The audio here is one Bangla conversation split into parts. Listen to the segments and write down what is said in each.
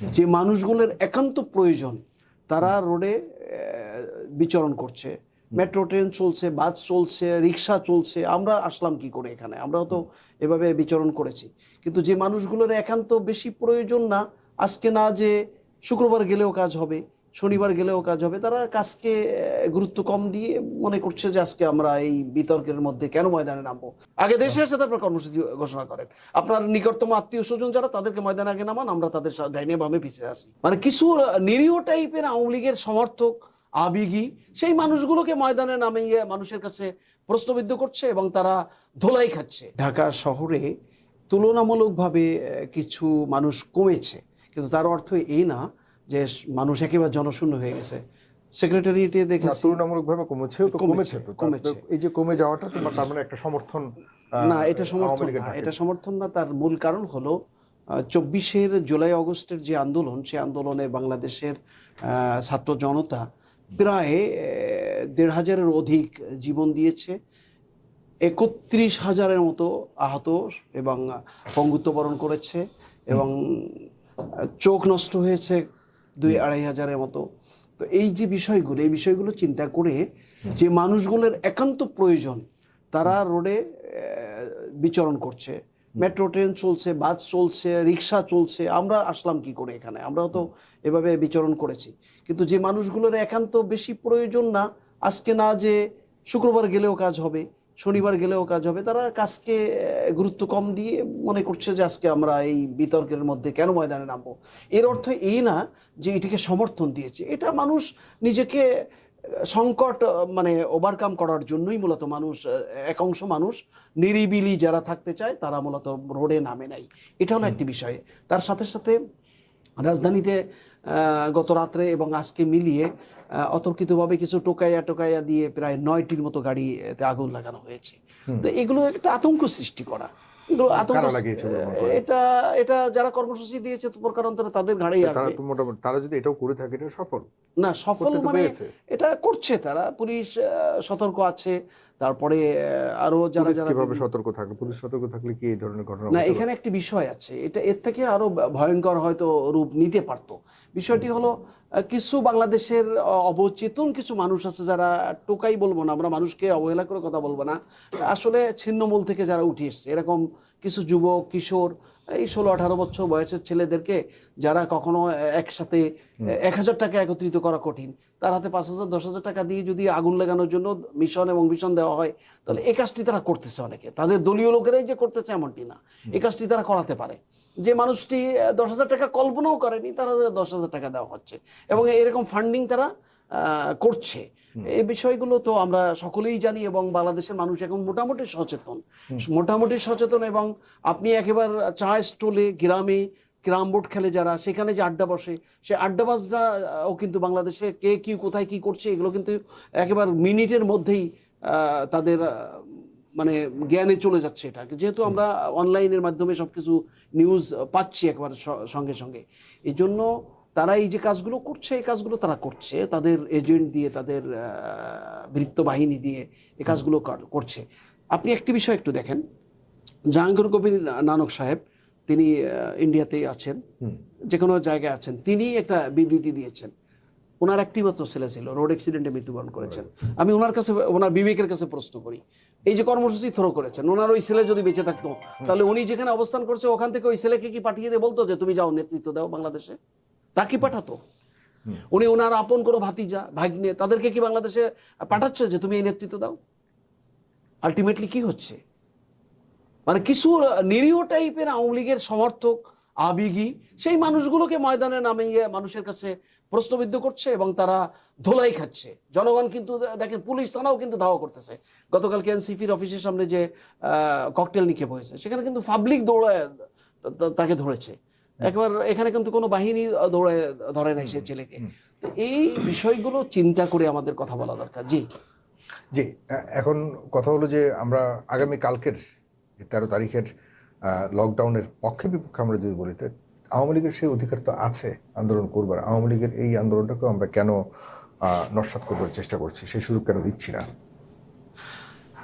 যে মানুষগুলোর একান্ত প্রয়োজন, তারা রোডে বিচরণ করছে। মেট্রো, ট্রেন চলছে, বাস চলছে, রিক্সা চলছে, আমরা আসলাম কি করে এখানে? আমরাও তো এভাবে বিচরণ করেছি। কিন্তু যে মানুষগুলোর একান্ত বেশি প্রয়োজন না, আজকে না যে শুক্রবার গেলেও কাজ হবে শনিবার গেলেও কাজ হবে। তারা কাজকে গুরুত্ব কম দিয়ে মনে করছে যে আজকে আমরা এই বিতর্কের মধ্যে কেন ময়দানে নামবো। আগে দেশে এসে তারপর কর্মসূচি ঘোষণা করেন। আপনার নিকটতম আত্মীয় স্বজন যারা তাদেরকে ময়দানে আগে নামান আমরা তাদের ডাইনে বামে পিছিয়ে আসি। মানে কিছু নিরীহ টাইপের আওয়ামী লীগের সমর্থক আবেগী সেই মানুষগুলোকে ময়দানে নামিয়ে মানুষের কাছে প্রশ্নবিদ্ধ করছে এবং তারা ধোলাই খাচ্ছে। ঢাকা শহরে তুলনামূলকভাবে কিছু মানুষ কমেছে। কিন্তু তার অর্থ এই না যে মানুষ একেবারে জনশূন্য হয়ে গেছে। সেক্রেটারিয়েটে না, দেখেছি তুলনামূলকভাবে কমেছে, কমেছে। কমেছে। এই যে কমে যাওয়াটা তোমার তার মানে একটা সমর্থন না এটা সমর্থন না এটা সমর্থন না তার মূল কারণ হলো চব্বিশের জুলাই অগস্টের যে আন্দোলন সেই আন্দোলনে বাংলাদেশের ছাত্র জনতা প্রায় দেড় হাজারের অধিক জীবন দিয়েছে। একত্রিশ হাজারের মতো আহত এবং পঙ্গুত্ব বরণ করেছে এবং চোখ নষ্ট হয়েছে দুই আড়াই হাজারের মতো। তো এই যে বিষয়গুলো এই বিষয়গুলো চিন্তা করে যে মানুষগুলোর একান্ত প্রয়োজন তারা রোডে বিচরণ করছে। মেট্রো ট্রেন চলছে বাস চলছে রিক্সা চলছে আমরা আসলাম কি করে এখানে? আমরাও তো এভাবে বিচরণ করেছি। কিন্তু যে মানুষগুলোর একান্ত বেশি প্রয়োজন না আজকে না যে শুক্রবার গেলেও কাজ হবে শনিবার গেলেও কাজ হবে। তারা কাজকে গুরুত্ব কম দিয়ে মনে করছে যে আজকে আমরা এই বিতর্কের মধ্যে কেন ময়দানে নামবো। এর অর্থ এই না যে এটিকে সমর্থন দিয়েছে। এটা মানুষ নিজেকে সংকট মানে ওভারকাম করার জন্যই মূলত মানুষ এক অংশ মানুষ নিরিবিলি যারা থাকতে চায় তারা মূলত রোডে নামে নাই। এটা হলো একটি বিষয়। তার সাথে সাথে রাজধানীতে গত রাত্রে এবং আজকে মিলিয়ে অতর্কিতভাবে কিছু টোকাইয়া টোকাইয়া দিয়ে প্রায় নয়টির মতো গাড়িতে আগুন লাগানো হয়েছে। তো এগুলো একটা আতঙ্ক সৃষ্টি করা? এটা এটা যারা কর্মসূচি দিয়েছে তাদের ঘাড়েই আসবে মোটামুটি তারা যদি এটাও করে থাকে এটা সফল। না সফল মানে এটা করছে তারা। পুলিশ সতর্ক আছে। তারপরে আরও যারা যারা কীভাবে সতর্ক থাকবে? পুলিশ সতর্ক থাকলে কি এই ধরনের ঘটনা না এখানে একটি বিষয় আছে। এটা এর থেকে আরও ভয়ঙ্কর হয়তো রূপ নিতে পারতো। বিষয়টি হলো কিছু বাংলাদেশের অবচেতন কিছু মানুষ আছে যারা টোকাই বলব না আমরা মানুষকে অবহেলা করে কথা বলব না। আসলে ছিন্নমূল থেকে যারা উঠে এসছে এরকম কিছু যুবক কিশোর এই ষোলো আঠারো বছর বয়সের ছেলেদেরকে যারা কখনো একসাথে এক হাজার টাকা একত্রিত করা কঠিন তার হাতে পাঁচ হাজার দশ হাজার টাকা দিয়ে যদি আগুন লাগানোর জন্য মিশন এবং মিশন দেওয়া হয় তাহলে এই কাজটি তারা করতেছে অনেকে। তাদের দলীয় লোকেরাই যে করতেছে এমনটি না। এই কাজটি তারা করাতে পারে। যে মানুষটি দশ হাজার টাকা কল্পনাও করেনি তারা দশ হাজার টাকা দেওয়া হচ্ছে। এবং এরকম ফান্ডিং তারা করছে। এই বিষয়গুলো তো আমরা সকলেই জানি এবং বাংলাদেশের মানুষ এখন মোটামুটি সচেতন। মোটামুটি সচেতন এবং আপনি একেবারে চা স্টলে গ্রামে ক্রাম বোর্ড খেলে যারা সেখানে যে আড্ডা বসে সে আড্ডাবাজরাও কিন্তু বাংলাদেশে কে কি কোথায় কি করছে এগুলো কিন্তু একেবারে মিনিটের মধ্যেই তাদের মানে জ্ঞানে চলে যাচ্ছে এটা। যেহেতু আমরা অনলাইনের মাধ্যমে সব কিছু নিউজ পাচ্ছি একবার সঙ্গে সঙ্গে। এই জন্য তারা এই যে কাজগুলো করছে এই কাজগুলো তারা করছে। তাদের এজেন্ট দিয়ে তাদের বৃত্ত বাহিনী দিয়ে এই কাজগুলো কর- করছে। আপনি একটি বিষয় একটু দেখেন। জাহাঙ্গীর কবির নানক সাহেব তিনি ইন্ডিয়াতেই আছেন যে কোনো জায়গায় আছেন। তিনি একটা বিবৃতি দিয়েছেন। ওনার একটি মাত্র ছেলে ছিল রোড অ্যাক্সিডেন্টে মৃত্যুবরণ করেছেন। আমি ওনার কাছে ওনার বিবেকের কাছে প্রশ্ন করি। এই যে কর্মসূচি থ্রো করেছেন ওনার ওই ছেলে যদি বেঁচে থাকতো তাহলে উনি যেখানে অবস্থান করছে ওখান থেকে ওই ছেলেকে কি পাঠিয়ে দিয়ে বলতো যে তুমি যাও নেতৃত্ব দাও বাংলাদেশে তা কি পাঠাতো। উনি ওনার আপন কোনো ভাতিজা, ভাগ্নে, তাদেরকে কি বাংলাদেশে পাঠাচ্ছে যে তুমি এই নেতৃত্ব দাও? আলটিমেটলি কি হচ্ছে? মানে কিছু নিরীহ টাইপের আওয়ামী লীগের সমর্থক, আবেগী, সেই মানুষগুলোকে ময়দানে নামিয়ে মানুষের কাছে প্রশ্নবিদ্ধ করছে এবং তারা ধোলাই খাচ্ছে। জনগণ কিন্তু দেখেন, পুলিশ থানাও কিন্তু ধাওয়া করতেছে। গতকালকে এনসিপির অফিসের সামনে যে ককটেল নিক্ষেপ হয়েছে, সেখানে কিন্তু পাবলিক দৌড়ায় তাকে ধরেছে। একবার এখানে কিন্তু কোনো বাহিনী দৌড়ে ধরে নাই সে ছেলেকে। তো এই বিষয়গুলো চিন্তা করে আমাদের কথা বলা দরকার। জি। জি এখন কথা হলো যে আমরা আগামী কালকের তেরো তারিখের লকডাউনের পক্ষে বিপক্ষে আমরা যদি বলি তো আওয়ামী লীগের সেই অধিকার তো আছে আন্দোলন করবার। আওয়ামী লীগের এই আন্দোলনটাকেও আমরা কেন নস্যাৎ করবার চেষ্টা করছি? সেই সুযোগ কেন দিচ্ছি না?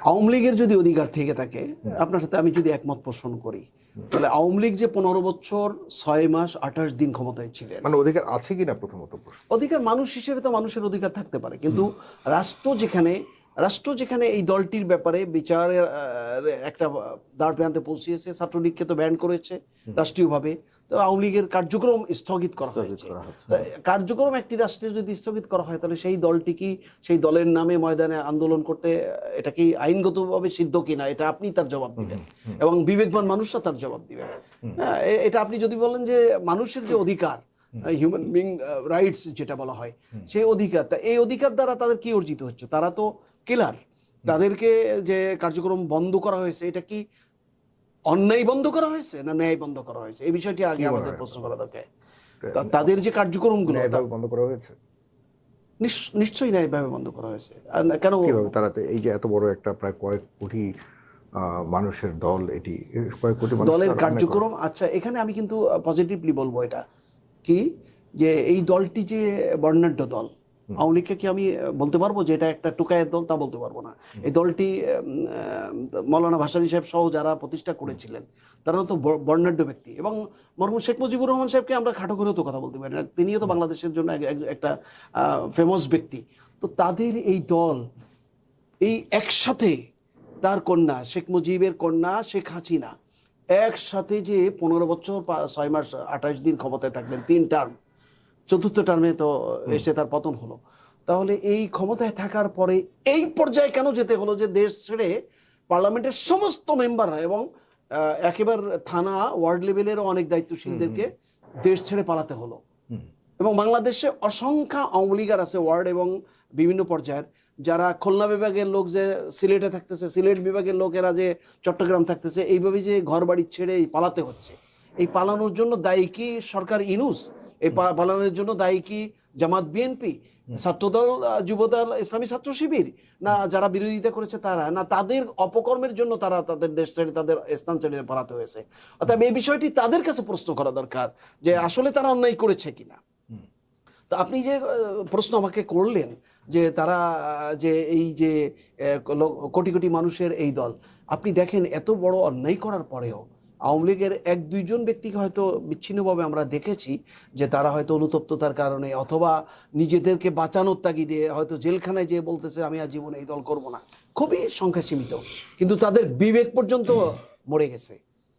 আওয়ামী লীগের যদি অধিকার থেকে থাকে আপনার সাথে আমি যদি একমত পোষণ করি তাহলে আওয়ামী লীগ যে পনেরো বছর ছয় মাস আঠাশ দিন ক্ষমতায় ছিলেন। মানে অধিকার আছে কিনা প্রথমত অধিকার মানুষ হিসেবে তো মানুষের অধিকার থাকতে পারে। কিন্তু রাষ্ট্র যেখানে রাষ্ট্র যেখানে এই দলটির ব্যাপারে বিচারের একটা দাঁড় প্রান্তে পৌঁছিয়েছে ছাত্রলীগকে তো ব্যান করেছে রাষ্ট্রীয়ভাবে তো আওয়ামী লীগের কার্যক্রম স্থগিত করা হয়েছে। কার্যক্রম একটি রাষ্ট্রে যদি স্থগিত করা হয় তাহলে সেই দলটি কি সেই দলের নামে ময়দানে আন্দোলন করতে এটা কি আইনগতভাবে সিদ্ধ কিনা এটা আপনি তার জবাব দিবেন। এবং বিবেকবান মানুষরা তার জবাব দিবেন। হ্যাঁ, এটা আপনি যদি বলেন যে মানুষের যে অধিকার হিউম্যান বিং রাইটস যেটা বলা হয় সেই অধিকার তা এই অধিকার দ্বারা তাদের কি অর্জিত হচ্ছে? তারা তো কিলার তাদেরকে যে কার্যক্রম বন্ধ করা হয়েছে এটা কি অন্যায় বন্ধ করা হয়েছে না ন্যায় বন্ধ করা হয়েছে? এই বিষয়টি আগে আমাদের প্রশ্ন করা দরকার। তাদের যে কার্যক্রমগুলো তা- ন্যায়ভাবে বন্ধ করা হয়েছে? নিশ- নিশ্চয়ই ন্যায়ভাবে বন্ধ করা হয়েছে। কেন কীভাবে? তারাতে এই যে এত বড় একটা প্রায় কয়েক কোটি মানুষের দল এটি কয়েক কোটি দলের তারা। কার্যক্রম আচ্ছা এখানে আমি কিন্তু পজিটিভলি বলব এটা। কি? যে এই দলটি যে বর্ণাঢ্য দল আওয়ামী লীগকে কি আমি বলতে পারব যে এটা একটা টুকায়ের দল? তা বলতে পারব না। এই দলটি মৌলানা ভাসানী সাহেব সহ যারা প্রতিষ্ঠা করেছিলেন তারা তো বর্ণাঢ্য ব্যক্তি। এবং মরহুম শেখ মুজিবুর রহমান সাহেবকে আমরা খাটো করেও তো কথা বলতে পারি না। তিনিও তো বাংলাদেশের জন্য এক- এক- একটা ফেমাস ব্যক্তি। তো তাদের এই দল এই একসাথে তার কন্যা শেখ মুজিবের কন্যা শেখ হাসিনা একসাথে যে পনেরো বছর ছয় মাস আঠাশ দিন ক্ষমতায় থাকলেন তিন টার্ম চতুর্থ টার্মে তো এসে তার পতন হলো। তাহলে এই ক্ষমতায় থাকার পরে এই পর্যায়ে কেন যেতে হলো যে দেশ ছেড়ে পার্লামেন্টের সমস্ত মেম্বাররা এবং একেবারে থানা ওয়ার্ড লেভেলের অনেক দায়িত্বশীলদেরকে দেশ ছেড়ে পালাতে হলো। এবং বাংলাদেশে অসংখ্য আওয়ামী লীগার আছে ওয়ার্ড এবং বিভিন্ন পর্যায়ের। যারা খুলনা বিভাগের লোক যে সিলেটে থাকতেছে সিলেট বিভাগের লোকেরা যে চট্টগ্রাম থাকতেছে এইভাবে যে ঘর বাড়ি ছেড়ে এই পালাতে হচ্ছে। এই পালানোর জন্য দায়ী কি সরকার ইনুস? এই পালনের জন্য দায়ী কি জামাত বিএনপি ছাত্রদল যুবদল ইসলামী ছাত্র শিবির? না যারা বিরোধিতা করেছে তারা? না তাদের অপকর্মের জন্য তারা তাদের দেশ ছেড়ে তাদের স্থান ছেড়ে পালাতে হয়েছে? অর্থাৎ এই বিষয়টি তাদের কাছে প্রশ্ন করা দরকার যে আসলে তারা অন্যায় করেছে কিনা? তো আপনি যে প্রশ্ন আমাকে করলেন যে তারা যে এই যে কোটি কোটি মানুষের এই দল আপনি দেখেন এত বড় অন্যায় করার পরেও আওয়ামী লীগের এক, দুইজন ব্যক্তিকে হয়তো বিচ্ছিন্নভাবে আমরা দেখেছি যে তারা হয়তো অনুতপ্ততার কারণে অথবা নিজেদেরকে বাঁচানোর তাগিদে হয়তো জেলখানায় যেয়ে বলতেছে, আমি আর জীবনে এই দল করব না। খুবই সংখ্যা সীমিত কিন্তু তাদের বিবেক পর্যন্ত মরে গেছে।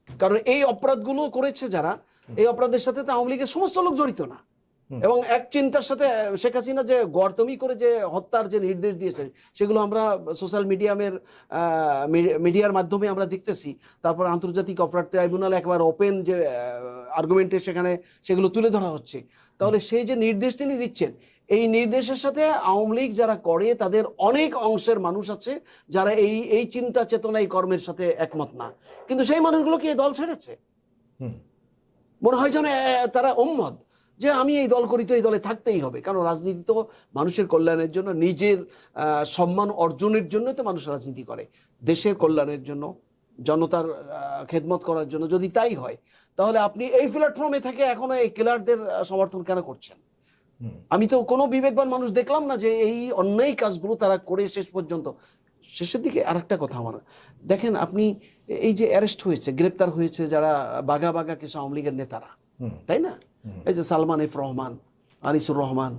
কারণ এই অপরাধগুলো করেছে যারা, এই অপরাধের সাথে তো আওয়ামী লীগের সমস্ত লোক জড়িত না। এবং এক চিন্তার সাথে শেখ হাসিনা যে গর্তমি করে যে হত্যার যে নির্দেশ দিয়েছে সেগুলো আমরা সোশ্যাল মিডিয়ামের মিডিয়ার মাধ্যমে আমরা দেখতেছি। তারপর আন্তর্জাতিক অপরাধ ট্রাইব্যুনাল একবার ওপেন যে আর্গুমেন্টে সেখানে সেগুলো তুলে ধরা হচ্ছে। তাহলে সেই যে নির্দেশ তিনি দিচ্ছেন এই নির্দেশের সাথে আওয়ামী লীগ যারা করে তাদের অনেক অংশের মানুষ আছে যারা এই এই চিন্তা চেতনা এই কর্মের সাথে একমত না। কিন্তু সেই মানুষগুলোকে এই দল ছেড়েছে? মনে হয় যেন তারা উম্মদ যে আমি এই দল করি তো এই দলে থাকতেই হবে। কারণ রাজনীতি তো মানুষের কল্যাণের জন্য নিজের সম্মান অর্জনের জন্য তো মানুষ রাজনীতি করে। দেশের কল্যাণের জন্য জনতার খেদমত করার জন্য যদি তাই হয় তাহলে আপনি এই প্ল্যাটফর্মে থেকে এখনও এই কিলারদের সমর্থন কেন করছেন? আমি তো কোনো বিবেকবান মানুষ দেখলাম না যে এই অন্যায় কাজগুলো তারা করে শেষ পর্যন্ত। শেষের দিকে আর একটা কথা আমার দেখেন আপনি এই যে অ্যারেস্ট হয়েছে গ্রেপ্তার হয়েছে যারা বাঘা বাঘা কিছু আওয়ামী লীগের নেতারা তাই না? এই যে সালমান এফ রহমান আনিসুর রহমান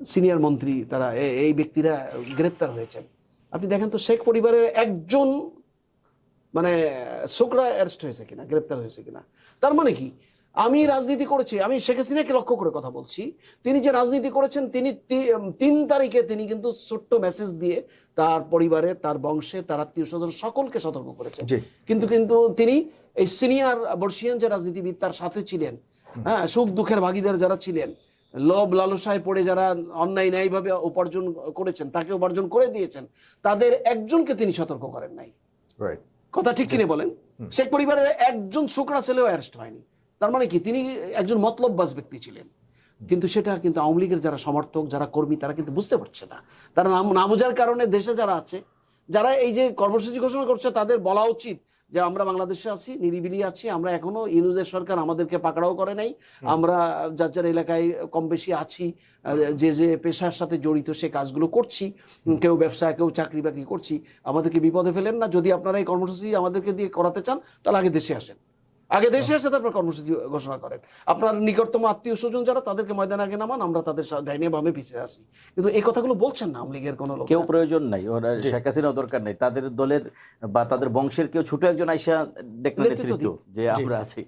সিনিয়র মন্ত্রী তারা এই ব্যক্তিরা গ্রেপ্তার হয়েছেন। আপনি দেখেন তো শেখ পরিবারের একজন মানে শোকরা অ্যারেস্ট হয়েছে কিনা গ্রেপ্তার হয়েছে কিনা। তার মানে কি? আমি রাজনীতি করেছি আমি শেখ হাসিনাকে লক্ষ্য করে কথা বলছি। তিনি যে রাজনীতি করেছেন তিনি তিন তারিখে তিনি কিন্তু ছোট্ট মেসেজ দিয়ে তার পরিবারে তার বংশে তার আত্মীয় স্বজন সকলকে সতর্ক করেছেন। কিন্তু কিন্তু তিনি এই সিনিয়র বর্ষিয়ান যে রাজনীতিবিদ তার সাথে ছিলেন। হ্যাঁ সুখ দুঃখের ভাগিদার যারা ছিলেন লোভ লালসায় পড়ে যারা অন্যায় ন্যায়ভাবে উপার্জন করেছেন তাকে উপার্জন করে দিয়েছেন তাদের একজনকে তিনি সতর্ক করেন নাই। কথা ঠিক কিনে বলেন? শেখ পরিবারের একজন শুকরা ছেলেও অ্যারেস্ট হয়নি। তার মানে কি? তিনি একজন মতলববাজ ব্যক্তি ছিলেন। কিন্তু সেটা কিন্তু আওয়ামী লীগের যারা সমর্থক যারা কর্মী তারা কিন্তু বুঝতে পারছে না। তারা না বোঝার কারণে দেশে যারা আছে যারা এই যে কর্মসূচি ঘোষণা করছে তাদের বলা উচিত যে আমরা বাংলাদেশে আছি নিরিবিলি আছি আমরা এখনও ইনুদের সরকার আমাদেরকে পাকড়াও করে নাই। আমরা যার যার এলাকায় কম বেশি আছি যে যে পেশার সাথে জড়িত সে কাজগুলো করছি কেউ ব্যবসা কেউ চাকরি বাকরি করছি আমাদেরকে বিপদে ফেলেন না। যদি আপনারা এই কর্মসূচি আমাদেরকে দিয়ে করাতে চান তাহলে আগে দেশে আসেন। আগে দেশে এসে তারপর কর্মসূচি ঘোষণা করেন। আপনার নিকটতম আত্মীয় স্বজন যারা তাদেরকে ময়দানে আগে নামান আমরা তাদের ডাইনে বামে পিছিয়ে আসি। কিন্তু এই কথাগুলো বলছেন না আওয়ামী লীগের কোনো কেউ প্রয়োজন নাই। ওরা শেখ হাসিনা দরকার নাই। তাদের দলের বা তাদের বংশের কেউ ছোট একজন আইসা দেখলেন নেতৃত্ব যে আমরা আছি।